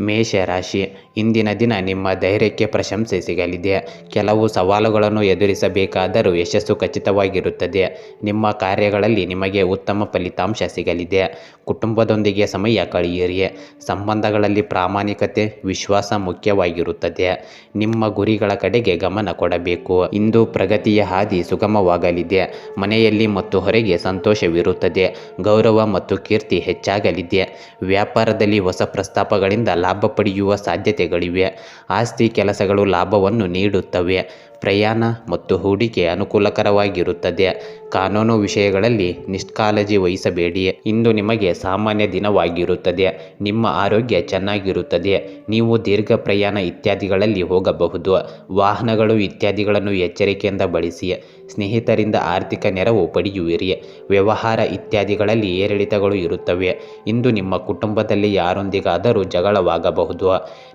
ಮೇಷರಾಶಿ. ಇಂದಿನ ದಿನ ನಿಮ್ಮ ಧೈರ್ಯಕ್ಕೆ ಪ್ರಶಂಸೆ ಸಿಗಲಿದೆ. ಕೆಲವು ಸವಾಲುಗಳನ್ನು ಎದುರಿಸಬೇಕಾದರೂ ಯಶಸ್ಸು ಖಚಿತವಾಗಿರುತ್ತದೆ. ನಿಮ್ಮ ಕಾರ್ಯಗಳಲ್ಲಿ ನಿಮಗೆ ಉತ್ತಮ ಫಲಿತಾಂಶ ಸಿಗಲಿದೆ. ಕುಟುಂಬದೊಂದಿಗೆ ಸಮಯ ಕಳೆಯಿರಿ. ಸಂಬಂಧಗಳಲ್ಲಿ ಪ್ರಾಮಾಣಿಕತೆ, ವಿಶ್ವಾಸ ಮುಖ್ಯವಾಗಿರುತ್ತದೆ. ನಿಮ್ಮ ಗುರಿಗಳ ಕಡೆಗೆ ಗಮನ ಕೊಡಬೇಕು. ಇಂದು ಪ್ರಗತಿಯ ಹಾದಿ ಸುಗಮವಾಗಲಿದೆ. ಮನೆಯಲ್ಲಿ ಮತ್ತು ಹೊರಗೆ ಸಂತೋಷವಿರುತ್ತದೆ. ಗೌರವ ಮತ್ತು ಕೀರ್ತಿ ಹೆಚ್ಚಾಗಲಿದೆ. ವ್ಯಾಪಾರದಲ್ಲಿ ಹೊಸ ಪ್ರಸ್ತಾಪಗಳಿಂದ ಲಾಭ ಪಡೆಯುವ ಸಾಧ್ಯತೆಗಳಿವೆ. ಆಸ್ತಿ ಕೆಲಸಗಳು ಲಾಭವನ್ನು ನೀಡುತ್ತವೆ. ಪ್ರಯಾಣ ಮತ್ತು ಹೂಡಿಕೆ ಅನುಕೂಲಕರವಾಗಿರುತ್ತದೆ. ಕಾನೂನು ವಿಷಯಗಳಲ್ಲಿ ನಿಷ್ಕಾಳಜಿ ವಹಿಸಬೇಡಿ. ಇಂದು ನಿಮಗೆ ಸಾಮಾನ್ಯ ದಿನವಾಗಿರುತ್ತದೆ. ನಿಮ್ಮ ಆರೋಗ್ಯ ಚೆನ್ನಾಗಿರುತ್ತದೆ. ನೀವು ದೀರ್ಘ ಪ್ರಯಾಣ ಇತ್ಯಾದಿಗಳಲ್ಲಿ ಹೋಗಬಹುದು. ವಾಹನಗಳು ಇತ್ಯಾದಿಗಳನ್ನು ಎಚ್ಚರಿಕೆಯಿಂದ ಬಳಸಿ. ಸ್ನೇಹಿತರಿಂದ ಆರ್ಥಿಕ ನೆರವು ಪಡೆಯುವಿರಿ. ವ್ಯವಹಾರ ಇತ್ಯಾದಿಗಳಲ್ಲಿ ಏರಿಳಿತಗಳು ಇರುತ್ತವೆ. ಇಂದು ನಿಮ್ಮ ಕುಟುಂಬದಲ್ಲಿ ಯಾರೊಂದಿಗಾದರೂ ಜಗಳವಾಗಬಹುದು.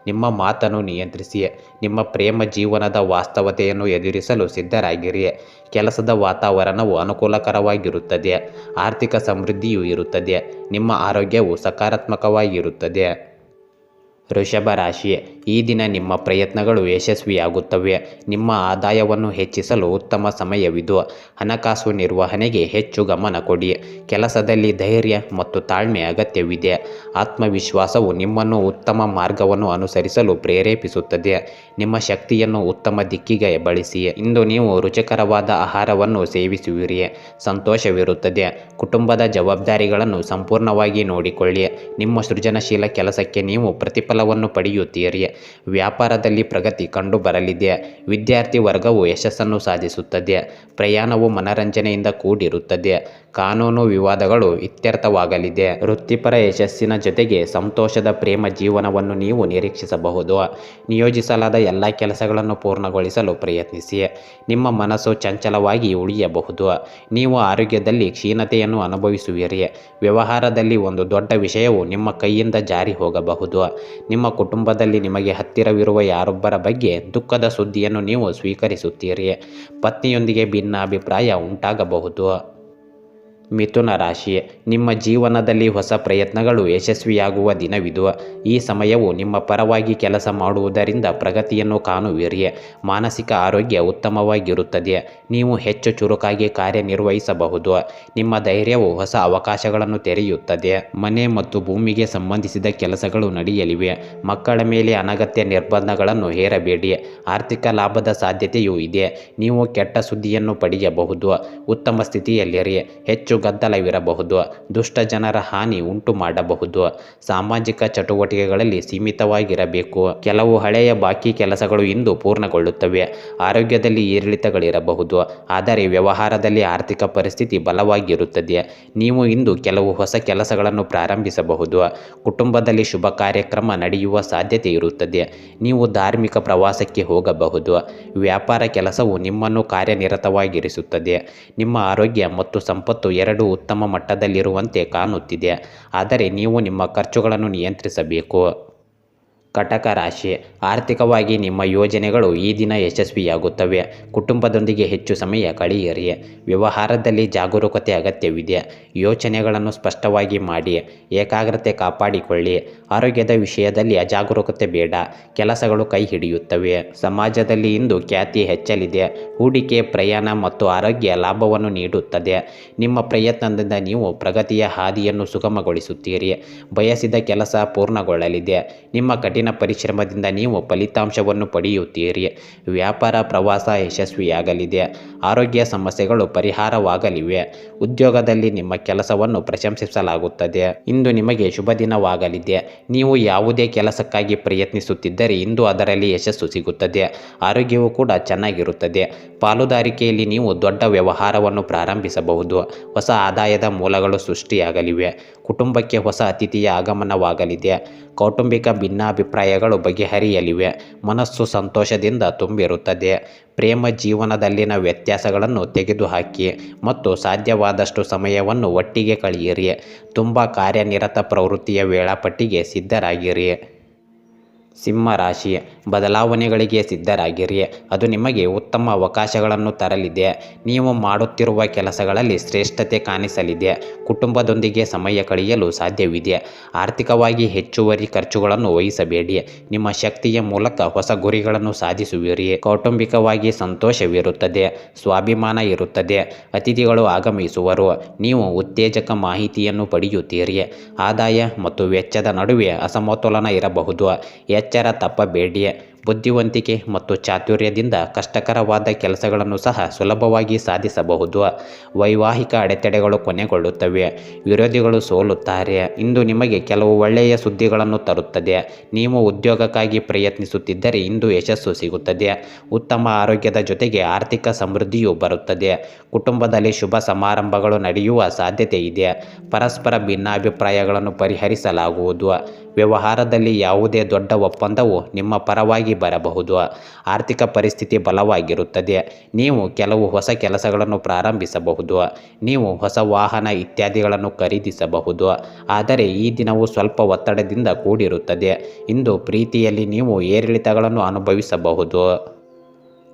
ನಿಮ್ಮ ಮಾತನ್ನು ನಿಯಂತ್ರಿಸಿ ನಿಮ್ಮ ಪ್ರೇಮ ಜೀವನದ ವಾಸ್ತವತೆಯನ್ನು ಎದುರಿಸಲು ಸಿದ್ಧರಾಗಿರಿ ಕೆಲಸದ ವಾತಾವರಣವು ಅನುಕೂಲಕರವಾಗಿರುತ್ತದೆ ಆರ್ಥಿಕ ಸಮೃದ್ಧಿಯೂ ಇರುತ್ತದೆ ನಿಮ್ಮ ಆರೋಗ್ಯವು ಸಕಾರಾತ್ಮಕವಾಗಿರುತ್ತದೆ ವೃಷಭ ರಾಶಿ ಈ ದಿನ ನಿಮ್ಮ ಪ್ರಯತ್ನಗಳು ಯಶಸ್ವಿಯಾಗುತ್ತವೆ. ನಿಮ್ಮ ಆದಾಯವನ್ನು ಹೆಚ್ಚಿಸಲು ಉತ್ತಮ ಸಮಯವಿದು. ಹಣಕಾಸು ನಿರ್ವಹಣೆಗೆ ಹೆಚ್ಚು ಗಮನ ಕೊಡಿ. ಕೆಲಸದಲ್ಲಿ ಧೈರ್ಯ ಮತ್ತು ತಾಳ್ಮೆ ಅಗತ್ಯವಿದೆ. ಆತ್ಮವಿಶ್ವಾಸವು ನಿಮ್ಮನ್ನು ಉತ್ತಮ ಮಾರ್ಗವನ್ನು ಅನುಸರಿಸಲು ಪ್ರೇರೇಪಿಸುತ್ತದೆ. ನಿಮ್ಮ ಶಕ್ತಿಯನ್ನು ಉತ್ತಮ ದಿಕ್ಕಿಗೆ ಬಳಸಿ. ಇಂದು ನೀವು ರುಚಿಕರವಾದ ಆಹಾರವನ್ನು ಸೇವಿಸುವಿರಿ. ಸಂತೋಷವಿರುತ್ತದೆ. ಕುಟುಂಬದ ಜವಾಬ್ದಾರಿಗಳನ್ನು ಸಂಪೂರ್ಣವಾಗಿ ನೋಡಿಕೊಳ್ಳಿ. ನಿಮ್ಮ ಸೃಜನಶೀಲ ಕೆಲಸಕ್ಕೆ ನೀವು ಪ್ರತಿಫಲವನ್ನು ಪಡೆಯುತ್ತೀರಿ. ವ್ಯಾಪಾರದಲ್ಲಿ ಪ್ರಗತಿ ಕಂಡು ಬರಲಿದೆ ವಿದ್ಯಾರ್ಥಿ ವರ್ಗವು ಯಶಸ್ಸನ್ನು ಸಾಧಿಸುತ್ತದೆ. ಪ್ರಯಾಣವು ಮನರಂಜನೆಯಿಂದ ಕೂಡಿರುತ್ತದೆ. ಕಾನೂನು ವಿವಾದಗಳು ಇತ್ಯರ್ಥವಾಗಲಿದೆ. ವೃತ್ತಿಪರ ಯಶಸ್ಸಿನ ಜೊತೆಗೆ ಸಂತೋಷದ ಪ್ರೇಮ ಜೀವನವನ್ನು ನೀವು ನಿರೀಕ್ಷಿಸಬಹುದು. ನಿಯೋಜಿಸಲಾದ ಎಲ್ಲ ಕೆಲಸಗಳನ್ನು ಪೂರ್ಣಗೊಳಿಸಲು ಪ್ರಯತ್ನಿಸಿ. ನಿಮ್ಮ ಮನಸ್ಸು ಚಂಚಲವಾಗಿ ಉಳಿಯಬಹುದು. ನೀವು ಆರೋಗ್ಯದಲ್ಲಿ ಕ್ಷೀಣತೆಯನ್ನು ಅನುಭವಿಸುವಿರಿ. ವ್ಯವಹಾರದಲ್ಲಿ ಒಂದು ದೊಡ್ಡ ವಿಷಯವು ನಿಮ್ಮ ಕೈಯಿಂದ ಜಾರಿ ಹೋಗಬಹುದು. ನಿಮ್ಮ ಕುಟುಂಬದಲ್ಲಿ ನಿಮಗೆ ಹತ್ತಿರವಿರುವ ಯಾರೊಬ್ಬರ ಬಗ್ಗೆ ದುಃಖದ ಸುದ್ದಿಯನ್ನು ನೀವು ಸ್ವೀಕರಿಸುತ್ತೀರಿ. ಪತ್ನಿಯೊಂದಿಗೆ ಭಿನ್ನಾಭಿಪ್ರಾಯ ಉಂಟಾಗಬಹುದು. ಮಿಥುನ ರಾಶಿ. ನಿಮ್ಮ ಜೀವನದಲ್ಲಿ ಹೊಸ ಪ್ರಯತ್ನಗಳು ಯಶಸ್ವಿಯಾಗುವ ದಿನವಿದು. ಈ ಸಮಯವು ನಿಮ್ಮ ಪರವಾಗಿ ಕೆಲಸ ಮಾಡುವುದರಿಂದ ಪ್ರಗತಿಯನ್ನು ಕಾಣುವಿರಿ. ಮಾನಸಿಕ ಆರೋಗ್ಯ ಉತ್ತಮವಾಗಿರುತ್ತದೆ. ನೀವು ಹೆಚ್ಚು ಚುರುಕಾಗಿ ಕಾರ್ಯನಿರ್ವಹಿಸಬಹುದು. ನಿಮ್ಮ ಧೈರ್ಯವು ಹೊಸ ಅವಕಾಶಗಳನ್ನು ತೆರೆಯುತ್ತದೆ. ಮನೆ ಮತ್ತು ಭೂಮಿಗೆ ಸಂಬಂಧಿಸಿದ ಕೆಲಸಗಳು ನಡೆಯಲಿವೆ. ಮಕ್ಕಳ ಮೇಲೆ ಅನಗತ್ಯ ನಿರ್ಬಂಧಗಳನ್ನು ಹೇರಬೇಡಿ. ಆರ್ಥಿಕ ಲಾಭದ ಸಾಧ್ಯತೆಯೂ ಇದೆ. ನೀವು ಕೆಟ್ಟ ಸುದ್ದಿಯನ್ನು ಪಡೆಯಬಹುದು. ಉತ್ತಮ ಸ್ಥಿತಿಯಲ್ಲಿರಿ. ಹೆಚ್ಚು ಗದ್ದಲವಿರಬಹುದು. ದುಷ್ಟ ಜನರ ಹಾನಿ ಉಂಟು ಮಾಡಬಹುದು. ಸಾಮಾಜಿಕ ಚಟುವಟಿಕೆಗಳಲ್ಲಿ ಸೀಮಿತವಾಗಿರಬೇಕು. ಕೆಲವು ಹಳೆಯ ಬಾಕಿ ಕೆಲಸಗಳು ಇಂದು ಪೂರ್ಣಗೊಳ್ಳುತ್ತವೆ. ಆರೋಗ್ಯದಲ್ಲಿ ಏರಿಳಿತಗಳಿರಬಹುದು. ಆದರೆ ವ್ಯವಹಾರದಲ್ಲಿ ಆರ್ಥಿಕ ಪರಿಸ್ಥಿತಿ ಬಲವಾಗಿರುತ್ತದೆ. ನೀವು ಇಂದು ಕೆಲವು ಹೊಸ ಕೆಲಸಗಳನ್ನು ಪ್ರಾರಂಭಿಸಬಹುದು. ಕುಟುಂಬದಲ್ಲಿ ಶುಭ ಕಾರ್ಯಕ್ರಮ ನಡೆಯುವ ಸಾಧ್ಯತೆ ಇರುತ್ತದೆ. ನೀವು ಧಾರ್ಮಿಕ ಪ್ರವಾಸಕ್ಕೆ ಹೋಗಬಹುದು. ವ್ಯಾಪಾರ ಕೆಲಸವು ನಿಮ್ಮನ್ನು ಕಾರ್ಯನಿರತವಾಗಿರಿಸುತ್ತದೆ. ನಿಮ್ಮ ಆರೋಗ್ಯ ಮತ್ತು ಸಂಪತ್ತು ಎರಡೂ ಉತ್ತಮ ಮಟ್ಟದಲ್ಲಿರುವಂತೆ ಕಾಣುತ್ತಿದೆ. ಆದರೆ ನೀವು ನಿಮ್ಮ ಖರ್ಚುಗಳನ್ನು ನಿಯಂತ್ರಿಸಬೇಕು. ಕಟಕ ರಾಶಿ. ಆರ್ಥಿಕವಾಗಿ ನಿಮ್ಮ ಯೋಜನೆಗಳು ಈ ದಿನ ಯಶಸ್ವಿಯಾಗುತ್ತವೆ. ಕುಟುಂಬದೊಂದಿಗೆ ಹೆಚ್ಚು ಸಮಯ ಕಳೆಯಿರಿ. ವ್ಯವಹಾರದಲ್ಲಿ ಜಾಗರೂಕತೆ ಅಗತ್ಯವಿದೆ. ಯೋಚನೆಗಳನ್ನು ಸ್ಪಷ್ಟವಾಗಿ ಮಾಡಿ. ಏಕಾಗ್ರತೆ ಕಾಪಾಡಿಕೊಳ್ಳಿ. ಆರೋಗ್ಯದ ವಿಷಯದಲ್ಲಿ ಅಜಾಗರೂಕತೆ ಬೇಡ. ಕೆಲಸಗಳು ಕೈ ಹಿಡಿಯುತ್ತವೆ. ಸಮಾಜದಲ್ಲಿ ಇಂದು ಖ್ಯಾತಿ ಹೆಚ್ಚಲಿದೆ. ಹೂಡಿಕೆ, ಪ್ರಯಾಣ ಮತ್ತು ಆರೋಗ್ಯ ಲಾಭವನ್ನು ನೀಡುತ್ತದೆ. ನಿಮ್ಮ ಪ್ರಯತ್ನದಿಂದ ನೀವು ಪ್ರಗತಿಯ ಹಾದಿಯನ್ನು ಸುಗಮಗೊಳಿಸುತ್ತೀರಿ. ಬಯಸಿದ ಕೆಲಸ ಪೂರ್ಣಗೊಳ್ಳಲಿದೆ. ನಿಮ್ಮ ಕಠಿಣ ಪರಿಶ್ರಮದಿಂದ ನೀವು ಫಲಿತಾಂಶವನ್ನು ಪಡೆಯುತ್ತೀರಿ. ವ್ಯಾಪಾರ ಪ್ರವಾಸ ಯಶಸ್ವಿಯಾಗಲಿದೆ. ಆರೋಗ್ಯ ಸಮಸ್ಯೆಗಳು ಪರಿಹಾರವಾಗಲಿವೆ. ಉದ್ಯೋಗದಲ್ಲಿ ನಿಮ್ಮ ಕೆಲಸವನ್ನು ಪ್ರಶಂಸಿಸಲಾಗುತ್ತದೆ. ಇಂದು ನಿಮಗೆ ಶುಭ ದಿನವಾಗಲಿದೆ. ನೀವು ಯಾವುದೇ ಕೆಲಸಕ್ಕಾಗಿ ಪ್ರಯತ್ನಿಸುತ್ತಿದ್ದರೆ ಇಂದು ಅದರಲ್ಲಿ ಯಶಸ್ಸು ಸಿಗುತ್ತದೆ. ಆರೋಗ್ಯವು ಕೂಡ ಚೆನ್ನಾಗಿರುತ್ತದೆ. ಪಾಲುದಾರಿಕೆಯಲ್ಲಿ ನೀವು ದೊಡ್ಡ ವ್ಯವಹಾರವನ್ನು ಪ್ರಾರಂಭಿಸಬಹುದು. ಹೊಸ ಆದಾಯದ ಮೂಲಗಳು ಸೃಷ್ಟಿಯಾಗಲಿವೆ. ಕುಟುಂಬಕ್ಕೆ ಹೊಸ ಅತಿಥಿಯ ಆಗಮನವಾಗಲಿದೆ. ಕೌಟುಂಬಿಕ ಭಿನ್ನಾಭಿಪ್ರಾಯ ಭಿನ್ನಾಭಿಪ್ರಾಯಗಳು ಬಗೆಹರಿಯಲಿವೆ. ಮನಸ್ಸು ಸಂತೋಷದಿಂದ ತುಂಬಿರುತ್ತದೆ. ಪ್ರೇಮ ಜೀವನದಲ್ಲಿನ ವ್ಯತ್ಯಾಸಗಳನ್ನು ತೆಗೆದುಹಾಕಿ ಮತ್ತು ಸಾಧ್ಯವಾದಷ್ಟು ಸಮಯವನ್ನು ಒಟ್ಟಿಗೆ ಕಳೆಯಿರಿ. ತುಂಬ ಕಾರ್ಯನಿರತ ಪ್ರವೃತ್ತಿಯ ವೇಳಾಪಟ್ಟಿಗೆ ಸಿದ್ಧರಾಗಿರಿ. ಸಿಂಹ ರಾಶಿ ಬದಲಾವಣೆಗಳಿಗೆ ಸಿದ್ಧರಾಗಿರಿ. ಅದು ನಿಮಗೆ ಉತ್ತಮ ಅವಕಾಶಗಳನ್ನು ತರಲಿದೆ. ನೀವು ಮಾಡುತ್ತಿರುವ ಕೆಲಸಗಳಲ್ಲಿ ಶ್ರೇಷ್ಠತೆ ಕಾಣಿಸಲಿದೆ. ಕುಟುಂಬದೊಂದಿಗೆ ಸಮಯ ಕಳೆಯಲು ಸಾಧ್ಯವಿದೆ. ಆರ್ಥಿಕವಾಗಿ ಹೆಚ್ಚುವರಿ ಖರ್ಚುಗಳನ್ನು ವಹಿಸಬೇಡಿ. ನಿಮ್ಮ ಶಕ್ತಿಯ ಮೂಲಕ ಹೊಸ ಗುರಿಗಳನ್ನು ಸಾಧಿಸುವಿರಿ. ಕೌಟುಂಬಿಕವಾಗಿ ಸಂತೋಷವಿರುತ್ತದೆ. ಸ್ವಾಭಿಮಾನ ಇರುತ್ತದೆ. ಅತಿಥಿಗಳು ಆಗಮಿಸುವರು. ನೀವು ಉತ್ತೇಜಕ ಮಾಹಿತಿಯನ್ನು ಪಡೆಯುತ್ತೀರಿ. ಆದಾಯ ಮತ್ತು ವೆಚ್ಚದ ನಡುವೆ ಅಸಮತೋಲನ ಇರಬಹುದು. ಎಚ್ಚರ ತಪ್ಪಬೇಡಿ ಬುದ್ಧಿವಂತಿಕೆ ಮತ್ತು ಚಾತುರ್ಯದಿಂದ ಕಷ್ಟಕರವಾದ ಕೆಲಸಗಳನ್ನು ಸಹ ಸುಲಭವಾಗಿ ಸಾಧಿಸಬಹುದು. ವೈವಾಹಿಕ ಅಡೆತಡೆಗಳು ಕೊನೆಗೊಳ್ಳುತ್ತವೆ. ವಿರೋಧಿಗಳು ಸೋಲುತ್ತಾರೆ. ಇಂದು ನಿಮಗೆ ಕೆಲವು ಒಳ್ಳೆಯ ಸುದ್ದಿಗಳನ್ನು ತರುತ್ತದೆ. ನೀವು ಉದ್ಯೋಗಕ್ಕಾಗಿ ಪ್ರಯತ್ನಿಸುತ್ತಿದ್ದರೆ ಇಂದು ಯಶಸ್ಸು ಸಿಗುತ್ತದೆ. ಉತ್ತಮ ಆರೋಗ್ಯದ ಜೊತೆಗೆ ಆರ್ಥಿಕ ಸಮೃದ್ಧಿಯು ಬರುತ್ತದೆ. ಕುಟುಂಬದಲ್ಲಿ ಶುಭ ಸಮಾರಂಭಗಳು ನಡೆಯುವ ಸಾಧ್ಯತೆ ಇದೆ. ಪರಸ್ಪರ ಭಿನ್ನಾಭಿಪ್ರಾಯಗಳನ್ನು ಪರಿಹರಿಸಲಾಗುವುದು. ವ್ಯವಹಾರದಲ್ಲಿ ಯಾವುದೇ ದೊಡ್ಡ ಒಪ್ಪಂದವು ನಿಮ್ಮ ಪರವಾಗಿ ಬರಬಹುದು. ಆರ್ಥಿಕ ಪರಿಸ್ಥಿತಿ ಬಲವಾಗಿರುತ್ತದೆ. ನೀವು ಕೆಲವು ಹೊಸ ಕೆಲಸಗಳನ್ನು ಪ್ರಾರಂಭಿಸಬಹುದು. ನೀವು ಹೊಸ ವಾಹನ ಇತ್ಯಾದಿಗಳನ್ನು ಖರೀದಿಸಬಹುದು. ಆದರೆ ಈ ದಿನವು ಸ್ವಲ್ಪ ಒತ್ತಡದಿಂದ ಕೂಡಿರುತ್ತದೆ. ಇಂದು ಪ್ರೀತಿಯಲ್ಲಿ ನೀವು ಏರಿಳಿತಗಳನ್ನು ಅನುಭವಿಸಬಹುದು.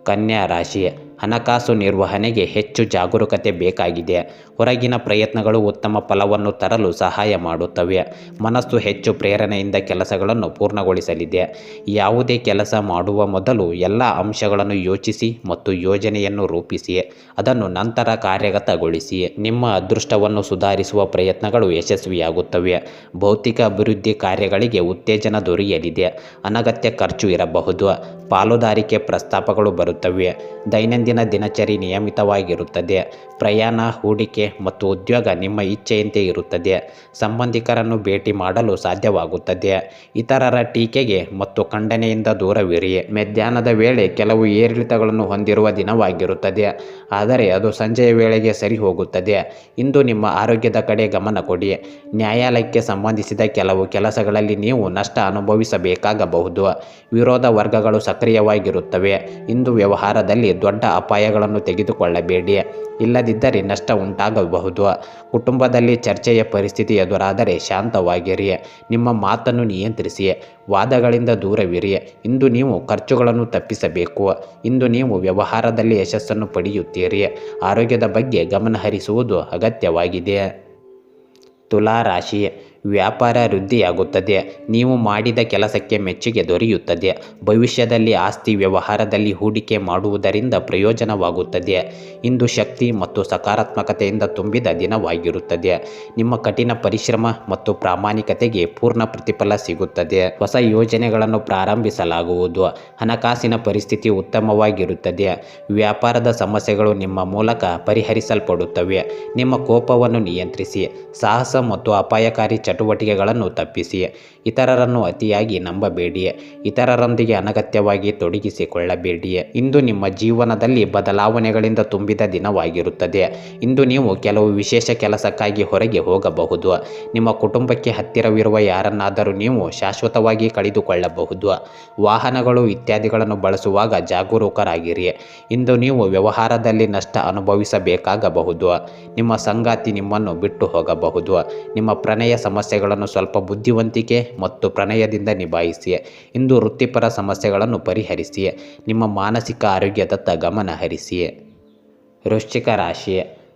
ಕನ್ಯಾ ರಾಶಿ. ಹಣಕಾಸು ನಿರ್ವಹಣೆಗೆ ಹೆಚ್ಚು ಜಾಗರೂಕತೆ ಬೇಕಾಗಿದೆ. ಹೊರಗಿನ ಪ್ರಯತ್ನಗಳು ಉತ್ತಮ ಫಲವನ್ನು ತರಲು ಸಹಾಯ ಮಾಡುತ್ತವೆ. ಮನಸ್ಸು ಹೆಚ್ಚು ಪ್ರೇರಣೆಯಿಂದ ಕೆಲಸಗಳನ್ನು ಪೂರ್ಣಗೊಳಿಸಲಿದೆ. ಯಾವುದೇ ಕೆಲಸ ಮಾಡುವ ಮೊದಲು ಎಲ್ಲ ಅಂಶಗಳನ್ನು ಯೋಚಿಸಿ ಮತ್ತು ಯೋಜನೆಯನ್ನು ರೂಪಿಸಿ. ಅದನ್ನು ನಂತರ ಕಾರ್ಯಗತಗೊಳಿಸಿ. ನಿಮ್ಮ ಅದೃಷ್ಟವನ್ನು ಸುಧಾರಿಸುವ ಪ್ರಯತ್ನಗಳು ಯಶಸ್ವಿಯಾಗುತ್ತವೆ. ಭೌತಿಕ ಅಭಿವೃದ್ಧಿ ಕಾರ್ಯಗಳಿಗೆ ಉತ್ತೇಜನ ದೊರೆಯಲಿದೆ. ಅನಗತ್ಯ ಖರ್ಚು ಇರಬಹುದು. ಪಾಲುದಾರಿಕೆ ಪ್ರಸ್ತಾಪಗಳು ಬರುತ್ತವೆ. ದೈನಂದಿನ ದಿನಚರಿ ನಿಯಮಿತವಾಗಿರುತ್ತದೆ. ಪ್ರಯಾಣ, ಹೂಡಿಕೆ ಮತ್ತು ಉದ್ಯೋಗ ನಿಮ್ಮ ಇಚ್ಛೆಯಂತೆ ಇರುತ್ತದೆ. ಸಂಬಂಧಿಕರನ್ನು ಭೇಟಿ ಮಾಡಲು ಸಾಧ್ಯವಾಗುತ್ತದೆ. ಇತರರ ಟೀಕೆಗೆ ಮತ್ತು ಖಂಡನೆಯಿಂದ ದೂರವಿರಿ. ಮಧ್ಯಾಹ್ನದ ವೇಳೆ ಕೆಲವು ಏರಿಳಿತಗಳನ್ನು ಹೊಂದಿರುವ ದಿನವಾಗಿರುತ್ತದೆ. ಆದರೆ ಅದು ಸಂಜೆಯ ವೇಳೆಗೆ ಸರಿ ಹೋಗುತ್ತದೆ. ಇಂದು ನಿಮ್ಮ ಆರೋಗ್ಯದ ಕಡೆ ಗಮನ ಕೊಡಿ. ನ್ಯಾಯಾಲಯಕ್ಕೆ ಸಂಬಂಧಿಸಿದ ಕೆಲವು ಕೆಲಸಗಳಲ್ಲಿ ನೀವು ನಷ್ಟ ಅನುಭವಿಸಬೇಕಾಗಬಹುದು. ವಿರೋಧ ವರ್ಗಗಳು ಸಕ್ರಿಯವಾಗಿರುತ್ತವೆ. ಇಂದು ವ್ಯವಹಾರದಲ್ಲಿ ದೊಡ್ಡ ಅಪಾಯಗಳನ್ನು ತೆಗೆದುಕೊಳ್ಳಬೇಡಿ. ಇಲ್ಲದಿದ್ದರೆ ನಷ್ಟ ಉಂಟಾಗಬಹುದು. ಕುಟುಂಬದಲ್ಲಿ ಚರ್ಚೆಯ ಪರಿಸ್ಥಿತಿ ಎದುರಾದರೆ ಶಾಂತವಾಗಿರಿ. ನಿಮ್ಮ ಮಾತನ್ನು ನಿಯಂತ್ರಿಸಿ. ವಾದಗಳಿಂದ ದೂರವಿರಿ. ಇಂದು ನೀವು ಖರ್ಚುಗಳನ್ನು ತಪ್ಪಿಸಬೇಕು. ಇಂದು ನೀವು ವ್ಯವಹಾರದಲ್ಲಿ ಯಶಸ್ಸನ್ನು ಪಡೆಯುತ್ತೀರಿ. ಆರೋಗ್ಯದ ಬಗ್ಗೆ ಗಮನಹರಿಸುವುದು ಅಗತ್ಯವಾಗಿದೆ. ತುಲಾ ರಾಶಿ ವ್ಯಾಪಾರ ವೃದ್ಧಿಯಾಗುತ್ತದೆ. ನೀವು ಮಾಡಿದ ಕೆಲಸಕ್ಕೆ ಮೆಚ್ಚುಗೆ ದೊರೆಯುತ್ತದೆ. ಭವಿಷ್ಯದಲ್ಲಿ ಆಸ್ತಿ ವ್ಯವಹಾರದಲ್ಲಿ ಹೂಡಿಕೆ ಮಾಡುವುದರಿಂದ ಪ್ರಯೋಜನವಾಗುತ್ತದೆ. ಇಂದು ಶಕ್ತಿ ಮತ್ತು ಸಕಾರಾತ್ಮಕತೆಯಿಂದ ತುಂಬಿದ ದಿನವಾಗಿರುತ್ತದೆ. ನಿಮ್ಮ ಕಠಿಣ ಪರಿಶ್ರಮ ಮತ್ತು ಪ್ರಾಮಾಣಿಕತೆಗೆ ಪೂರ್ಣ ಪ್ರತಿಫಲ ಸಿಗುತ್ತದೆ. ಹೊಸ ಯೋಜನೆಗಳನ್ನು ಪ್ರಾರಂಭಿಸಲಾಗುವುದು. ಹಣಕಾಸಿನ ಪರಿಸ್ಥಿತಿ ಉತ್ತಮವಾಗಿರುತ್ತದೆ. ವ್ಯಾಪಾರದ ಸಮಸ್ಯೆಗಳು ನಿಮ್ಮ ಮೂಲಕ ಪರಿಹರಿಸಲ್ಪಡುತ್ತವೆ. ನಿಮ್ಮ ಕೋಪವನ್ನು ನಿಯಂತ್ರಿಸಿ. ಸಾಹಸ ಮತ್ತು ಅಪಾಯಕಾರಿ ಚಟುವಟಿಕೆಗಳನ್ನು ತಪ್ಪಿಸಿ. ಇತರರನ್ನು ಅತಿಯಾಗಿ ನಂಬಬೇಡಿ. ಇತರರೊಂದಿಗೆ ಅನಗತ್ಯವಾಗಿ ತೊಡಗಿಸಿಕೊಳ್ಳಬೇಡಿ. ಇಂದು ನಿಮ್ಮ ಜೀವನದಲ್ಲಿ ಬದಲಾವಣೆಗಳಿಂದ ತುಂಬಿದ ದಿನವಾಗಿರುತ್ತದೆ. ಇಂದು ನೀವು ಕೆಲವು ವಿಶೇಷ ಕೆಲಸಕ್ಕಾಗಿ ಹೊರಗೆ ಹೋಗಬಹುದು. ನಿಮ್ಮ ಕುಟುಂಬಕ್ಕೆ ಹತ್ತಿರವಿರುವ ಯಾರನ್ನಾದರೂ ನೀವು ಶಾಶ್ವತವಾಗಿ ಕಳೆದುಕೊಳ್ಳಬಹುದು. ವಾಹನಗಳು ಇತ್ಯಾದಿಗಳನ್ನು ಬಳಸುವಾಗ ಜಾಗರೂಕರಾಗಿರಿ. ಇಂದು ನೀವು ವ್ಯವಹಾರದಲ್ಲಿ ನಷ್ಟ ಅನುಭವಿಸಬೇಕಾಗಬಹುದು. ನಿಮ್ಮ ಸಂಗಾತಿ ನಿಮ್ಮನ್ನು ಬಿಟ್ಟು ಹೋಗಬಹುದು. ನಿಮ್ಮ ಪ್ರಣಯ ಸಮಸ್ಯೆಗಳನ್ನು ಸ್ವಲ್ಪ ಬುದ್ಧಿವಂತಿಕೆ ಮತ್ತು ಪ್ರಣಯದಿಂದ ನಿಭಾಯಿಸಿ ಇಂದು ವೃತ್ತಿಪರ ಸಮಸ್ಯೆಗಳನ್ನು ಪರಿಹರಿಸಿ ನಿಮ್ಮ ಮಾನಸಿಕ ಆರೋಗ್ಯದತ್ತ ಗಮನ ಹರಿಸಿ ವೃಶ್ಚಿಕ ರಾಶಿ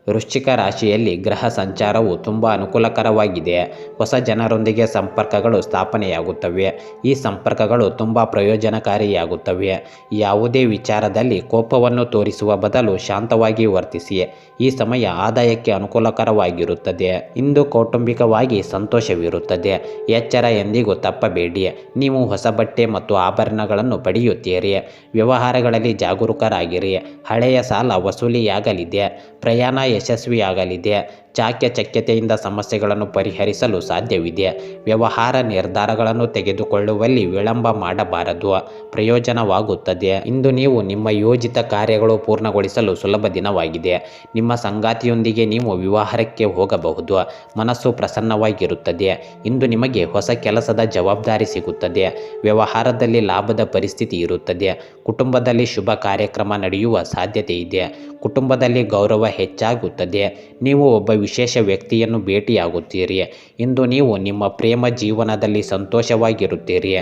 ವೃಶ್ಚಿಕ ರಾಶಿಯಲ್ಲಿ ಗ್ರಹ ಸಂಚಾರವು ತುಂಬ ಅನುಕೂಲಕರವಾಗಿದೆ. ಹೊಸ ಜನರೊಂದಿಗೆ ಸಂಪರ್ಕಗಳು ಸ್ಥಾಪನೆಯಾಗುತ್ತವೆ. ಈ ಸಂಪರ್ಕಗಳು ತುಂಬ ಪ್ರಯೋಜನಕಾರಿಯಾಗುತ್ತವೆ. ಯಾವುದೇ ವಿಚಾರದಲ್ಲಿ ಕೋಪವನ್ನು ತೋರಿಸುವ ಬದಲು ಶಾಂತವಾಗಿ ವರ್ತಿಸಿ. ಈ ಸಮಯ ಆದಾಯಕ್ಕೆ ಅನುಕೂಲಕರವಾಗಿರುತ್ತದೆ. ಇಂದು ಕೌಟುಂಬಿಕವಾಗಿ ಸಂತೋಷವಿರುತ್ತದೆ. ಎಚ್ಚರ ಎಂದಿಗೂ ತಪ್ಪಬೇಡಿ. ನೀವು ಹೊಸ ಬಟ್ಟೆ ಮತ್ತು ಆಭರಣಗಳನ್ನು ಪಡೆಯುತ್ತೀರಿ. ವ್ಯವಹಾರಗಳಲ್ಲಿ ಜಾಗರೂಕರಾಗಿರಿ. ಹಳೆಯ ಸಾಲ ವಸೂಲಿಯಾಗಲಿದೆ. ಪ್ರಯಾಣ ಯಶಸ್ವಿಯಾಗಲಿದೆ. ಚಾಕ್ಯಚಕ್ಯತೆಯಿಂದ ಸಮಸ್ಯೆಗಳನ್ನು ಪರಿಹರಿಸಲು ಸಾಧ್ಯವಿದೆ. ವ್ಯವಹಾರ ನಿರ್ಧಾರಗಳನ್ನು ತೆಗೆದುಕೊಳ್ಳುವಲ್ಲಿ ವಿಳಂಬ ಮಾಡಬಾರದು. ಪ್ರಯೋಜನವಾಗುತ್ತದೆ. ಇಂದು ನೀವು ನಿಮ್ಮ ಯೋಜಿತ ಕಾರ್ಯಗಳು ಪೂರ್ಣಗೊಳಿಸಲು ಸುಲಭ ದಿನವಾಗಿದೆ. ನಿಮ್ಮ ಸಂಗಾತಿಯೊಂದಿಗೆ ನೀವು ವಿವಾಹಕ್ಕೆ ಹೋಗಬಹುದು. ಮನಸ್ಸು ಪ್ರಸನ್ನವಾಗಿರುತ್ತದೆ. ಇಂದು ನಿಮಗೆ ಹೊಸ ಕೆಲಸದ ಜವಾಬ್ದಾರಿ ಸಿಗುತ್ತದೆ. ವ್ಯವಹಾರದಲ್ಲಿ ಲಾಭದ ಪರಿಸ್ಥಿತಿ ಇರುತ್ತದೆ. ಕುಟುಂಬದಲ್ಲಿ ಶುಭ ಕಾರ್ಯಕ್ರಮ ನಡೆಯುವ ಸಾಧ್ಯತೆ ಇದೆ. ಕುಟುಂಬದಲ್ಲಿ ಗೌರವ ಹೆಚ್ಚಾಗುತ್ತದೆ. ನೀವು ಒಬ್ಬ ವಿಶೇಷ ವ್ಯಕ್ತಿಯನ್ನು ಭೇಟಿಯಾಗುತ್ತೀರಿ. ಇಂದು ನೀವು ನಿಮ್ಮ ಪ್ರೇಮ ಜೀವನದಲ್ಲಿ ಸಂತೋಷವಾಗಿರುತ್ತೀರಿ.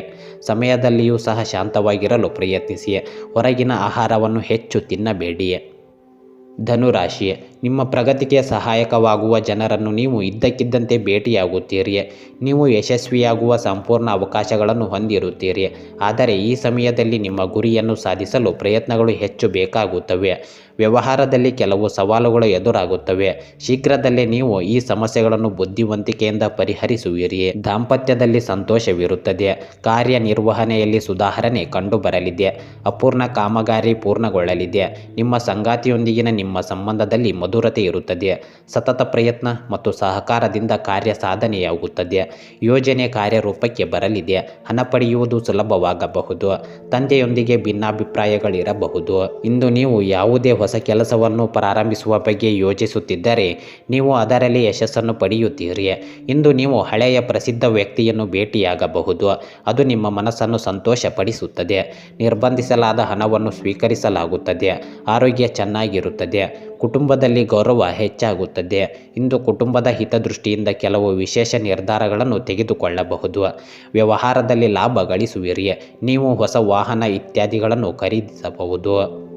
ಸಮಯದಲ್ಲಿಯೂ ಸಹ ಶಾಂತವಾಗಿರಲು ಪ್ರಯತ್ನಿಸಿ. ಹೊರಗಿನ ಆಹಾರವನ್ನು ಹೆಚ್ಚು ತಿನ್ನಬೇಡಿ. ಧನುರಾಶಿ, ನಿಮ್ಮ ಪ್ರಗತಿಗೆ ಸಹಾಯಕವಾಗುವ ಜನರನ್ನು ನೀವು ಇದ್ದಕ್ಕಿದ್ದಂತೆ ಭೇಟಿಯಾಗುತ್ತೀರಿ. ನೀವು ಯಶಸ್ವಿಯಾಗುವ ಸಂಪೂರ್ಣ ಅವಕಾಶಗಳನ್ನು ಹೊಂದಿರುತ್ತೀರಿ. ಆದರೆ ಈ ಸಮಯದಲ್ಲಿ ನಿಮ್ಮ ಗುರಿಯನ್ನು ಸಾಧಿಸಲು ಪ್ರಯತ್ನಗಳು ಹೆಚ್ಚು ಬೇಕಾಗುತ್ತವೆ. ವ್ಯವಹಾರದಲ್ಲಿ ಕೆಲವು ಸವಾಲುಗಳು ಎದುರಾಗುತ್ತವೆ. ಶೀಘ್ರದಲ್ಲೇ ನೀವು ಈ ಸಮಸ್ಯೆಗಳನ್ನು ಬುದ್ಧಿವಂತಿಕೆಯಿಂದ ಪರಿಹರಿಸುವಿರಿ. ದಾಂಪತ್ಯದಲ್ಲಿ ಸಂತೋಷವಿರುತ್ತದೆ. ಕಾರ್ಯನಿರ್ವಹಣೆಯಲ್ಲಿ ಸುಧಾರಣೆ ಕಂಡುಬರಲಿದೆ. ಅಪೂರ್ಣ ಕಾಮಗಾರಿ ಪೂರ್ಣಗೊಳ್ಳಲಿದೆ. ನಿಮ್ಮ ಸಂಗಾತಿಯೊಂದಿಗಿನ ನಿಮ್ಮ ಸಂಬಂಧದಲ್ಲಿ ಮಧುರತೆ ಇರುತ್ತದೆ. ಸತತ ಪ್ರಯತ್ನ ಮತ್ತು ಸಹಕಾರದಿಂದ ಕಾರ್ಯ ಸಾಧನೆಯಾಗುತ್ತದೆ. ಯೋಜನೆ ಕಾರ್ಯರೂಪಕ್ಕೆ ಬರಲಿದೆ. ಹಣ ಪಡೆಯುವುದು ಸುಲಭವಾಗಬಹುದು. ತಂದೆಯೊಂದಿಗೆ ಭಿನ್ನಾಭಿಪ್ರಾಯಗಳಿರಬಹುದು. ಇಂದು ನೀವು ಯಾವುದೇ ಹೊಸ ಕೆಲಸವನ್ನು ಪ್ರಾರಂಭಿಸುವ ಬಗ್ಗೆ ಯೋಚಿಸುತ್ತಿದ್ದರೆ ನೀವು ಅದರಲ್ಲಿ ಯಶಸ್ಸನ್ನು ಪಡೆಯುತ್ತೀರಿ. ಇಂದು ನೀವು ಹಳೆಯ ಪ್ರಸಿದ್ಧ ವ್ಯಕ್ತಿಯನ್ನು ಭೇಟಿಯಾಗಬಹುದು. ಅದು ನಿಮ್ಮ ಮನಸ್ಸನ್ನು ಸಂತೋಷಪಡಿಸುತ್ತದೆ. ನಿರ್ಬಂಧಿಸಲಾದ ಹಣವನ್ನು ಸ್ವೀಕರಿಸಲಾಗುತ್ತದೆ. ಆರೋಗ್ಯ ಚೆನ್ನಾಗಿರುತ್ತದೆ. ಕುಟುಂಬದಲ್ಲಿ ಗೌರವ ಹೆಚ್ಚಾಗುತ್ತದೆ. ಇಂದು ಕುಟುಂಬದ ಹಿತದೃಷ್ಟಿಯಿಂದ ಕೆಲವು ವಿಶೇಷ ನಿರ್ಧಾರಗಳನ್ನು ತೆಗೆದುಕೊಳ್ಳಬಹುದು. ವ್ಯವಹಾರದಲ್ಲಿ ಲಾಭ ಗಳಿಸುವಿರಿ. ನೀವು ಹೊಸ ವಾಹನ ಇತ್ಯಾದಿಗಳನ್ನು ಖರೀದಿಸಬಹುದು.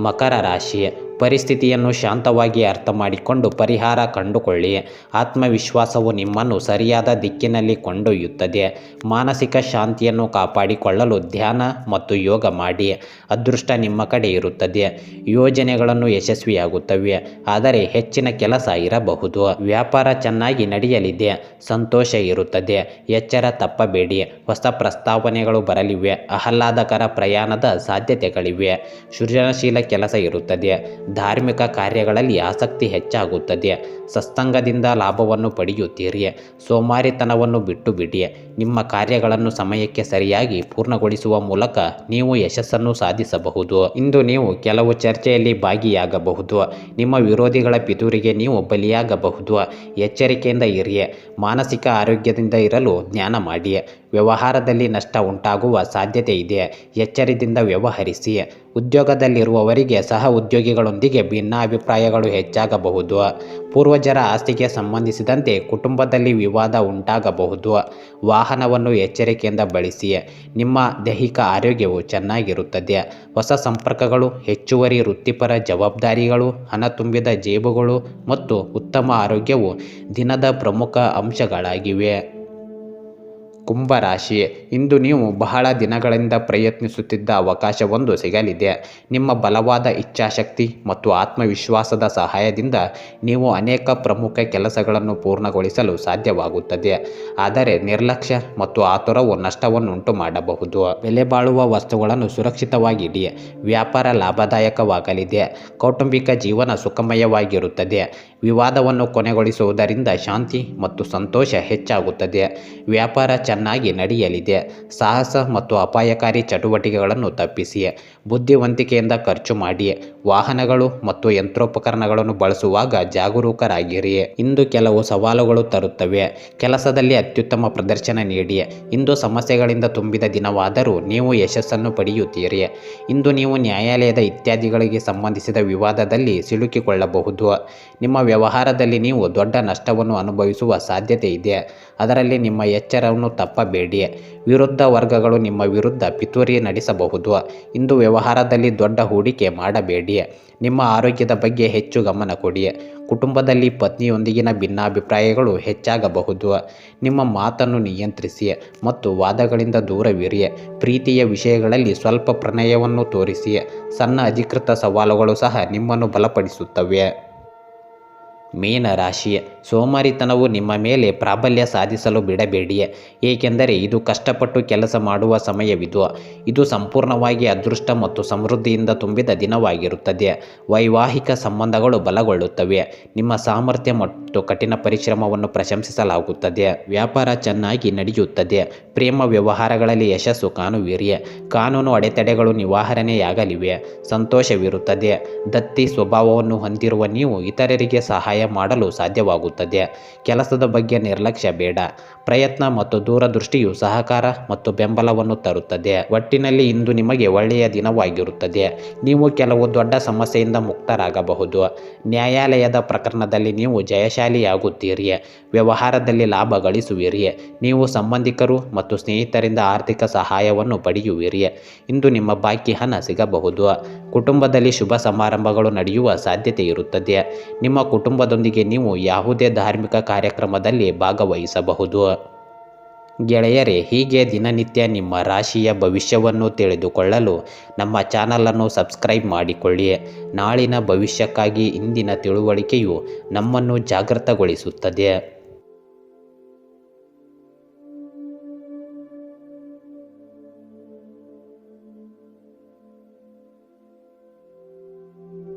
ಮಕರ ರಾಶಿ ಪರಿಸ್ಥಿತಿಯನ್ನು ಶಾಂತವಾಗಿ ಅರ್ಥ ಮಾಡಿಕೊಂಡು ಪರಿಹಾರ ಕಂಡುಕೊಳ್ಳಿ. ಆತ್ಮವಿಶ್ವಾಸವು ನಿಮ್ಮನ್ನು ಸರಿಯಾದ ದಿಕ್ಕಿನಲ್ಲಿ ಕೊಂಡೊಯ್ಯುತ್ತದೆ. ಮಾನಸಿಕ ಶಾಂತಿಯನ್ನು ಕಾಪಾಡಿಕೊಳ್ಳಲು ಧ್ಯಾನ ಮತ್ತು ಯೋಗ ಮಾಡಿ. ಅದೃಷ್ಟ ನಿಮ್ಮ ಕಡೆ ಇರುತ್ತದೆ. ಯೋಜನೆಗಳನ್ನು ಯಶಸ್ವಿಯಾಗುತ್ತವೆ. ಆದರೆ ಹೆಚ್ಚಿನ ಕೆಲಸ ಇರಬಹುದು. ವ್ಯಾಪಾರ ಚೆನ್ನಾಗಿ ನಡೆಯಲಿದೆ. ಸಂತೋಷ ಇರುತ್ತದೆ. ಎಚ್ಚರ ತಪ್ಪಬೇಡಿ. ಹೊಸ ಪ್ರಸ್ತಾವನೆಗಳು ಬರಲಿವೆ. ಆಹ್ಲಾದಕರ ಪ್ರಯಾಣದ ಸಾಧ್ಯತೆಗಳಿವೆ. ಸೃಜನಶೀಲ ಕೆಲಸ ಇರುತ್ತದೆ. ಧಾರ್ಮಿಕ ಕಾರ್ಯಗಳಲ್ಲಿ ಆಸಕ್ತಿ ಹೆಚ್ಚಾಗುತ್ತದೆ. ಸತ್ಸಂಗದಿಂದ ಲಾಭವನ್ನು ಪಡೆಯುತ್ತೀರಿ. ಸೋಮಾರಿತನವನ್ನು ಬಿಟ್ಟು ಬಿಡಿ ನಿಮ್ಮ ಕಾರ್ಯಗಳನ್ನು ಸಮಯಕ್ಕೆ ಸರಿಯಾಗಿ ಪೂರ್ಣಗೊಳಿಸುವ ಮೂಲಕ ನೀವು ಯಶಸ್ಸನ್ನು ಸಾಧಿಸಬಹುದು. ಇಂದು ನೀವು ಕೆಲವು ಚರ್ಚೆಯಲ್ಲಿ ಭಾಗಿಯಾಗಬಹುದು. ನಿಮ್ಮ ವಿರೋಧಿಗಳ ಪಿತೂರಿಗೆ ನೀವು ಬಲಿಯಾಗಬಹುದು. ಎಚ್ಚರಿಕೆಯಿಂದ ಇರಿ. ಮಾನಸಿಕ ಆರೋಗ್ಯದಿಂದ ಇರಲು ಜ್ಞಾನ ಮಾಡಿ. ವ್ಯವಹಾರದಲ್ಲಿ ನಷ್ಟ ಉಂಟಾಗುವ ಸಾಧ್ಯತೆ ಇದೆ. ಎಚ್ಚರಿದಿಂದ ವ್ಯವಹರಿಸಿ. ಉದ್ಯೋಗದಲ್ಲಿರುವವರಿಗೆ ಸಹ ಉದ್ಯೋಗಿಗಳೊಂದಿಗೆ ಭಿನ್ನಾಭಿಪ್ರಾಯಗಳು ಹೆಚ್ಚಾಗಬಹುದು. ಪೂರ್ವಜರ ಆಸ್ತಿಗೆ ಸಂಬಂಧಿಸಿದಂತೆ ಕುಟುಂಬದಲ್ಲಿ ವಿವಾದ ಉಂಟಾಗಬಹುದು. ವಾಹನವನ್ನು ಎಚ್ಚರಿಕೆಯಿಂದ ಬಳಸಿ. ನಿಮ್ಮ ದೈಹಿಕ ಆರೋಗ್ಯವು ಚೆನ್ನಾಗಿರುತ್ತದೆ. ಹೊಸ ಸಂಪರ್ಕಗಳು, ಹೆಚ್ಚುವರಿ ವೃತ್ತಿಪರ ಜವಾಬ್ದಾರಿಗಳು, ಹಣ ತುಂಬಿದ ಜೇಬುಗಳು ಮತ್ತು ಉತ್ತಮ ಆರೋಗ್ಯವು ದಿನದ ಪ್ರಮುಖ ಅಂಶಗಳಾಗಿವೆ. ಕುಂಭರಾಶಿ ಇಂದು ನೀವು ಬಹಳ ದಿನಗಳಿಂದ ಪ್ರಯತ್ನಿಸುತ್ತಿದ್ದ ಅವಕಾಶವೊಂದು ಸಿಗಲಿದೆ. ನಿಮ್ಮ ಬಲವಾದ ಇಚ್ಛಾಶಕ್ತಿ ಮತ್ತು ಆತ್ಮವಿಶ್ವಾಸದ ಸಹಾಯದಿಂದ ನೀವು ಅನೇಕ ಪ್ರಮುಖ ಕೆಲಸಗಳನ್ನು ಪೂರ್ಣಗೊಳಿಸಲು ಸಾಧ್ಯವಾಗುತ್ತದೆ. ಆದರೆ ನಿರ್ಲಕ್ಷ್ಯ ಮತ್ತು ಆತುರವು ನಷ್ಟವನ್ನುಂಟು ಮಾಡಬಹುದು. ಬೆಲೆ ಬಾಳುವ ವಸ್ತುಗಳನ್ನು ಸುರಕ್ಷಿತವಾಗಿಡಿ ವ್ಯಾಪಾರ ಲಾಭದಾಯಕವಾಗಲಿದೆ. ಕೌಟುಂಬಿಕ ಜೀವನ ಸುಖಮಯವಾಗಿರುತ್ತದೆ. ವಿವಾದವನ್ನು ಕೊನೆಗೊಳಿಸುವುದರಿಂದ ಶಾಂತಿ ಮತ್ತು ಸಂತೋಷ ಹೆಚ್ಚಾಗುತ್ತದೆ. ವ್ಯಾಪಾರ ಚೆನ್ನಾಗಿ ನಡೆಯಲಿದೆ. ಸಾಹಸ ಮತ್ತು ಅಪಾಯಕಾರಿ ಚಟುವಟಿಕೆಗಳನ್ನು ತಪ್ಪಿಸಿ ಬುದ್ಧಿವಂತಿಕೆಯಿಂದ ಖರ್ಚು ಮಾಡಿ ವಾಹನಗಳು ಮತ್ತು ಯಂತ್ರೋಪಕರಣಗಳನ್ನು ಬಳಸುವಾಗ ಜಾಗರೂಕರಾಗಿರಿ ಇಂದು ಕೆಲವು ಸವಾಲುಗಳು ತರುತ್ತವೆ. ಕೆಲಸದಲ್ಲಿ ಅತ್ಯುತ್ತಮ ಪ್ರದರ್ಶನ ನೀಡಿ ಇಂದು ಸಮಸ್ಯೆಗಳಿಂದ ತುಂಬಿದ ದಿನವಾದರೂ ನೀವು ಯಶಸ್ಸನ್ನು ಪಡೆಯುತ್ತೀರಿ ಇಂದು ನೀವು ನ್ಯಾಯಾಲಯದ ಇತ್ಯಾದಿಗಳಿಗೆ ಸಂಬಂಧಿಸಿದ ವಿವಾದದಲ್ಲಿ ಸಿಲುಕಿಕೊಳ್ಳಬಹುದು. ನಿಮ್ಮ ವ್ಯವಹಾರದಲ್ಲಿ ನೀವು ದೊಡ್ಡ ನಷ್ಟವನ್ನು ಅನುಭವಿಸುವ ಸಾಧ್ಯತೆ ಇದೆ. ಅದರಲ್ಲಿ ನಿಮ್ಮ ಎಚ್ಚರವನ್ನು ತಪ್ಪಬೇಡಿ ವಿರುದ್ಧ ವರ್ಗಗಳು ನಿಮ್ಮ ವಿರುದ್ಧ ಪಿತೂರಿ ನಡೆಸಬಹುದು. ಇಂದು ವ್ಯವಹಾರದಲ್ಲಿ ದೊಡ್ಡ ಹೂಡಿಕೆ ಮಾಡಬೇಡಿ ನಿಮ್ಮ ಆರೋಗ್ಯದ ಬಗ್ಗೆ ಹೆಚ್ಚು ಗಮನ ಕೊಡಿ ಕುಟುಂಬದಲ್ಲಿ ಪತ್ನಿಯೊಂದಿಗಿನ ಭಿನ್ನಾಭಿಪ್ರಾಯಗಳು ಹೆಚ್ಚಾಗಬಹುದು. ನಿಮ್ಮ ಮಾತನ್ನು ನಿಯಂತ್ರಿಸಿ ಮತ್ತು ವಾದಗಳಿಂದ ದೂರವಿರಿ ಪ್ರೀತಿಯ ವಿಷಯಗಳಲ್ಲಿ ಸ್ವಲ್ಪ ಪ್ರಣಯವನ್ನು ತೋರಿಸಿ ಸಣ್ಣ ಅಧಿಕೃತ ಸವಾಲುಗಳು ಸಹ ನಿಮ್ಮನ್ನು ಬಲಪಡಿಸುತ್ತವೆ. ಮೀನ ರಾಶಿ ಸೋಮಾರಿತನವು ನಿಮ್ಮ ಮೇಲೆ ಪ್ರಾಬಲ್ಯ ಸಾಧಿಸಲು ಬಿಡಬೇಡಿ ಏಕೆಂದರೆ ಇದು ಕಷ್ಟಪಟ್ಟು ಕೆಲಸ ಮಾಡುವ ಸಮಯವಿದು. ಇದು ಸಂಪೂರ್ಣವಾಗಿ ಅದೃಷ್ಟ ಮತ್ತು ಸಮೃದ್ಧಿಯಿಂದ ತುಂಬಿದ ದಿನವಾಗಿರುತ್ತದೆ. ವೈವಾಹಿಕ ಸಂಬಂಧಗಳು ಬಲಗೊಳ್ಳುತ್ತವೆ. ನಿಮ್ಮ ಸಾಮರ್ಥ್ಯ ಮತ್ತು ಕಠಿಣ ಪರಿಶ್ರಮವನ್ನು ಪ್ರಶಂಸಿಸಲಾಗುತ್ತದೆ. ವ್ಯಾಪಾರ ಚೆನ್ನಾಗಿ ನಡೆಯುತ್ತದೆ. ಪ್ರೇಮ ವ್ಯವಹಾರಗಳಲ್ಲಿ ಯಶಸ್ಸು ಕಾಣುವಿರಿ ಕಾನೂನು ಅಡೆತಡೆಗಳು ನಿವಾರಣೆಯಾಗಲಿವೆ. ಸಂತೋಷವಿರುತ್ತದೆ. ದತ್ತಿ ಸ್ವಭಾವವನ್ನು ಹೊಂದಿರುವ ನೀವು ಇತರರಿಗೆ ಸಹಾಯ ಮಾಡಲು ಸಾಧ್ಯವಾಗುತ್ತದೆ. ಕೆಲಸದ ಬಗ್ಗೆ ನಿರ್ಲಕ್ಷ್ಯ ಬೇಡ. ಪ್ರಯತ್ನ ಮತ್ತು ದೂರದೃಷ್ಟಿಯು ಸಹಕಾರ ಮತ್ತು ಬೆಂಬಲವನ್ನು ತರುತ್ತದೆ. ಒಟ್ಟಿನಲ್ಲಿ ಇಂದು ನಿಮಗೆ ಒಳ್ಳೆಯ ದಿನವಾಗಿರುತ್ತದೆ. ನೀವು ಕೆಲವು ದೊಡ್ಡ ಸಮಸ್ಯೆಯಿಂದ ಮುಕ್ತರಾಗಬಹುದು. ನ್ಯಾಯಾಲಯದ ಪ್ರಕರಣದಲ್ಲಿ ನೀವು ಜಯಶಾಲಿಯಾಗುತ್ತೀರಿ. ವ್ಯವಹಾರದಲ್ಲಿ ಲಾಭ ಗಳಿಸುವಿರಿ. ನೀವು ಸಂಬಂಧಿಕರು ಮತ್ತು ಸ್ನೇಹಿತರಿಂದ ಆರ್ಥಿಕ ಸಹಾಯವನ್ನು ಪಡೆಯುವಿರಿ. ಇಂದು ನಿಮ್ಮ ಬಾಕಿ ಹಣ ಸಿಗಬಹುದು. ಕುಟುಂಬದಲ್ಲಿ ಶುಭ ಸಮಾರಂಭಗಳು ನಡೆಯುವ ಸಾಧ್ಯತೆ ಇರುತ್ತದೆ ನಿಮ್ಮ ಕುಟುಂಬದೊಂದಿಗೆ ನೀವು ಯಾವುದೇ ಧಾರ್ಮಿಕ ಕಾರ್ಯಕ್ರಮದಲ್ಲಿ ಭಾಗವಹಿಸಬಹುದು. ಗೆಳೆಯರೇ, ಹೀಗೆ ದಿನನಿತ್ಯ ನಿಮ್ಮ ರಾಶಿಯ ಭವಿಷ್ಯವನ್ನು ತಿಳಿದುಕೊಳ್ಳಲು ನಮ್ಮ ಚಾನಲನ್ನು ಸಬ್ಸ್ಕ್ರೈಬ್ ಮಾಡಿಕೊಳ್ಳಿ. ನಾಳಿನ ಭವಿಷ್ಯಕ್ಕಾಗಿ ಇಂದಿನ ತಿಳುವಳಿಕೆಯು ನಮ್ಮನ್ನು ಜಾಗೃತಗೊಳಿಸುತ್ತದೆ.